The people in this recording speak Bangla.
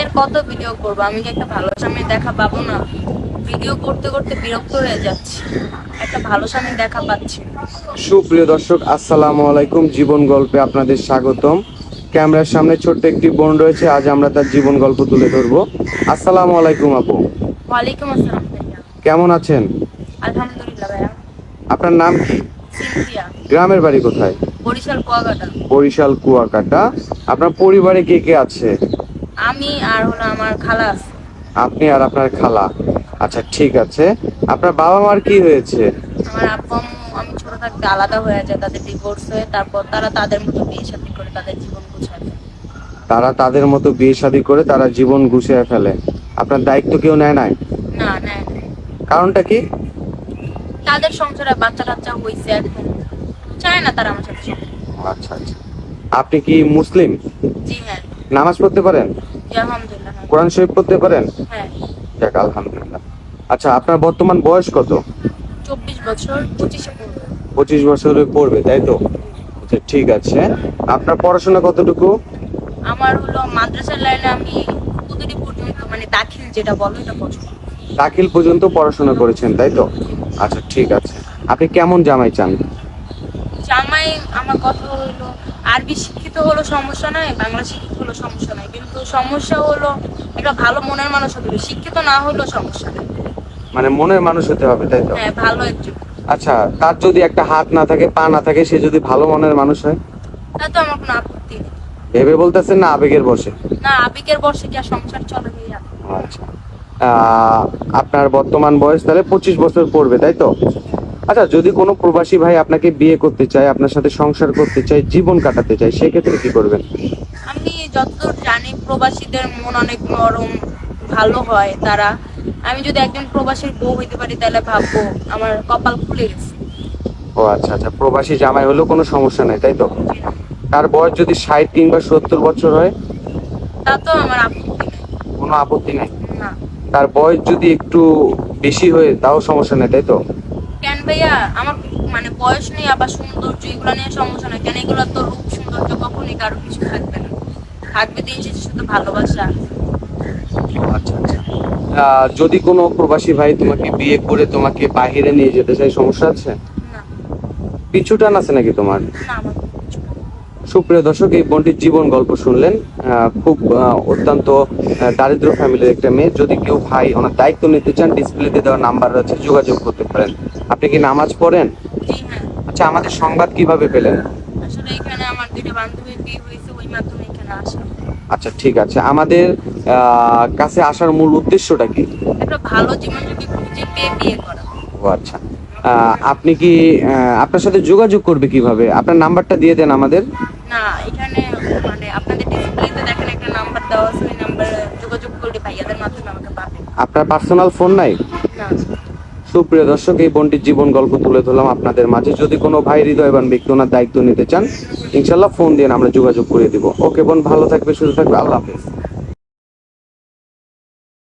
ভাইয়ের কত ভিডিও করব? আমি কি একটা ভালো স্বামী দেখা পাবো না? ভিডিও করতে করতে বিরক্ত হয়ে যাচ্ছি। একটা ভালো স্বামী দেখা পাচ্ছি সুপ্রিয় দর্শক আসসালামু আলাইকুম। জীবন গল্পে আপনাদের স্বাগতম। ক্যামেরার সামনে ছোট্ট একটি বোন রয়েছে। আজ আমরা তার জীবন গল্প তুলে ধরবো। আসসালামু আলাইকুম আপু। ওয়ালাইকুম আসসালাম ভাইয়া। কেমন আছেন? আলহামদুলিল্লাহ ভাইয়া। আপনার নাম কি? সিনথিয়া। গ্রামের বাড়ি কোথায়? বরিশাল কুয়াকাটা। বরিশাল কুয়াকাটা। আপনার পরিবারে কে কে আছে? আমি আর হলো আমার খালা আছে। আপনি আর আপনার খালা। আচ্ছা ঠিক আছে। আপনার বাবা মার কি হয়েছে? আমার আব্বু আম্মু আমি ছোট থাকতে আলাদা হয়ে যায় তাদের ডিভোর্স হয়ে তারপর তারা তাদের মতো বিয়ে শাদী করে তাদের জীবন গুছায় তারা তাদের মতো বিয়ে শাদী করে তারা জীবন গুছিয়ে ফেলে। আপনার দায়িত্ব কেউ নেয় নাই? না না কারণটা কি? তাদের সংসারে বাচ্চা টাচ্চা হয়েছে এখন। চায় না তারা আমার সাথে আচ্ছা আচ্ছা। আপনি কি মুসলিম? জি হ্যাঁ। নামাজ পড়তে পারেন? আলহামদুলিল্লাহ। কোরআন শরীফ পড়তে পারেন? হ্যাঁ। যাক আলহামদুলিল্লাহ। আচ্ছা আপনার বর্তমান বয়স কত? চব্বিশ বছর পঁচিশে পড়বে। পঁচিশ বছরে পড়বে তাই তো? আচ্ছা ঠিক আছে। আপনার পড়াশোনা কতটুকু? আমার হলো মাদ্রাসার লাইনে আমি কুদুরি পর্যন্ত মানে দাখিল যেটা বলো এটা পছন্দ দাখিল পর্যন্ত পড়াশোনা করেছেন তাই তো? আচ্ছা ঠিক আছে। আপনি কেমন জামাই চান? জামাই আমার কথা হলো আরবি শিক্ষিত হলো সমস্যা নাই বাংলা শিক্ষিত হলো সমস্যা নাই। কিন্তু সমস্যা হলো একটা ভালো মনের মানুষ হতে হবে। শিক্ষিত না হলেও সমস্যা নেই। মানে মনের মানুষ হতে হবে তাই তো? হ্যাঁ ভালো একজন। আচ্ছা তার যদি একটা হাত না থাকে পা না থাকে সে যদি ভালো মনের মানুষ হয়? তা তো আমার কোনো আপত্তি নেই। ভেবে বলতেছেন না আবেগের বসে? না আবেগের বর্ষে কি আর সংসার চলে ভাইয়া আচ্ছা। আপনার বর্তমান বয়স তাহলে পঁচিশ বছর পড়বে তাই তো? আচ্ছা যদি কোনো প্রবাসী ভাই আপনাকে বিয়ে করতে চায় আপনার সাথে সংসার করতে চায় জীবন কাটাতে চায় সেক্ষেত্রে কি করবেন? আমি যতদূর জানি প্রবাসীদের মন অনেক নরম ভালো হয় তারা। আমি যদি একজন প্রবাসীর বউ হইতে পারি তাহলে ভাববো আমার কপাল খুলে গেছে। ও আচ্ছা আচ্ছা প্রবাসী জামাই হলেও কোনো সমস্যা নাই তাই তো? তার বয়স যদি ষাট কিংবা সত্তর বছর হয়? তা তো আমার আপত্তি নেই। কোনো আপত্তি নেই? না। তার বয়স যদি একটু বেশি হয় তাও সমস্যা নেই তাই তো? ভাইয়া আমার মানে বয়স নেই আবার সৌন্দর্য এগুলো নিয়ে সমস্যা নাই। কেন এগুলো তো রূপ সৌন্দর্য কখনই কারও কিছু থাকবে না। থাকবে দিন শেষে শুধু ভালোবাসা। আচ্ছা আচ্ছা। যদি কোনো প্রবাসী ভাই তোমাকে বিয়ে করে তোমাকে বাহিরে নিয়ে যেতে চায় সমস্যা আছে? পিছু টান আছে নাকি তোমার। সুপ্রিয় দর্শক এই বোনটির জীবন গল্প শুনলেন। আহ, খুব অত্যন্ত দারিদ্র ফ্যামিলির একটা মেয়ে। যদি কেউ ভাই ওনার দায়িত্ব নিতে চান ডিসপ্লেতে দেওয়া নাম্বার আছে যোগাযোগ করতে পারেন। আপনি কি নামাজ পড়েন? হ্যাঁ। আচ্ছা আমাদের সংবাদ কীভাবে পেলেন? আসলে এখানে আমার দুইটা বান্ধবীর বিয়ে হয়েছে ওই মাধ্যমে এখানে আসা আচ্ছা ঠিক আছে। আমাদের কাছে আসার মূল উদ্দেশ্যটা কি? একটা ভালো জীবন যদি খুঁজে পেয়ে বিয়ে করা। ও আচ্ছা। আপনি কি আপনার সাথে যোগাযোগ করবে কীভাবে? আপনার নাম্বারটা দিয়ে দেন আমাদের। না এখানে মানে আপনাদের ডিসপ্লেতে দেখেন একটা নাম্বার দেওয়া আছে ওই নাম্বারে যোগাযোগ করলে ভাইয়াদের মাধ্যমে আমাকে পাবেন। আপনার পার্সোনাল ফোন নাই? না। সুপ্রিয় দর্শক, এই বোনটির জীবন গল্প তুলে ধরলাম আপনাদের মাঝে। যদি কোনো ভাই হৃদয়বান ব্যক্তি ওনার দায়িত্ব নিতে চান ইনশাল্লাহ ফোন দিয়ে আমরা যোগাযোগ করে দিব। ওকে বোন, ভালো থাকবে, সুস্থ থাকবে, আল্লাহ হাফেজ।